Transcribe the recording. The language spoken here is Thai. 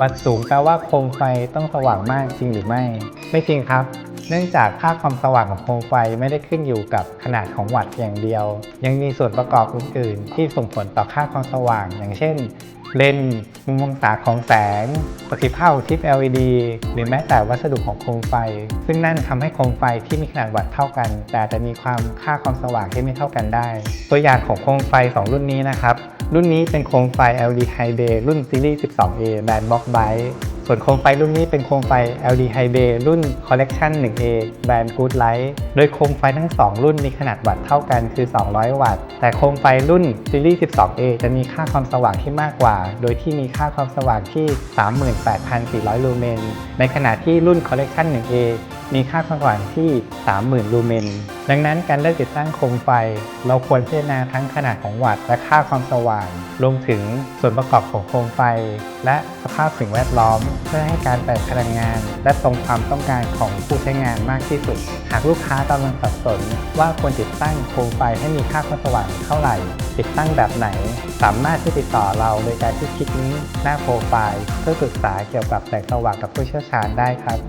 วัดสูงแปลว่าโคมไฟต้องสว่างมากจริงหรือไม่ ไม่จริงครับ เนื่องจากค่าความสว่างของโคมไฟไม่ได้ขึ้นอยู่กับขนาดของวัตต์อย่างเดียว ยังมีส่วนประกอบอื่นๆ ที่ส่งผลต่อค่าความสว่าง อย่างเช่น เลนส์มุมมองศาของแสง ประสิทธิภาพทิป LED หรือแม้แต่วัสดุของโคมไฟ ซึ่งนั่นทำให้โคมไฟที่มีขนาดวัตต์เท่ากัน แต่จะมีความค่าความสว่างที่ไม่เท่ากันได้ ตัวอย่างของโคมไฟ 2 รุ่นนี้นะครับ รุ่นนี้เป็นโคมไฟ LED High Bay รุ่นซีรีส์ 12A แบรนด์ Box Byte ส่วนโคมไฟรุ่นนี้เป็นโคมไฟ LED High Bay รุ่น Collection 1A แบรนด์ Good Light โดยโคมไฟทั้ง 2 รุ่นมีขนาดวัตต์เท่ากันคือ 200 วัตต์ แต่โคมไฟรุ่นซีรีส์ 12A จะมีค่าความสว่างที่มากกว่า โดยที่มีค่าความสว่างที่ 38,400 ลูเมน ในขณะที่รุ่น Collection 1A มีค่าความสว่างที่ 30,000 ลูเมน ดังนั้นการเลือกติดตั้งโคมไฟ เราควรพิจารณาทั้งขนาดของวัตต์และค่าความสว่าง รวมถึงส่วนประกอบของโคมไฟ และสภาพสิ่งแวดล้อม เพื่อให้การประหยัดพลังงาน และตรงความต้องการของผู้ใช้งานมากที่สุด หากลูกค้ากำลังสับสน ว่าควรติดตั้งโคมไฟให้มีค่าความสว่างเท่าไหร่ ติดตั้งแบบไหน สามารถที่ติดต่อเราโดยการที่คลิกลิงก์หน้าโปรไฟล์เพื่อปรึกษาเกี่ยวกับแสงสว่างกับผู้เชี่ยวชาญได้ครับ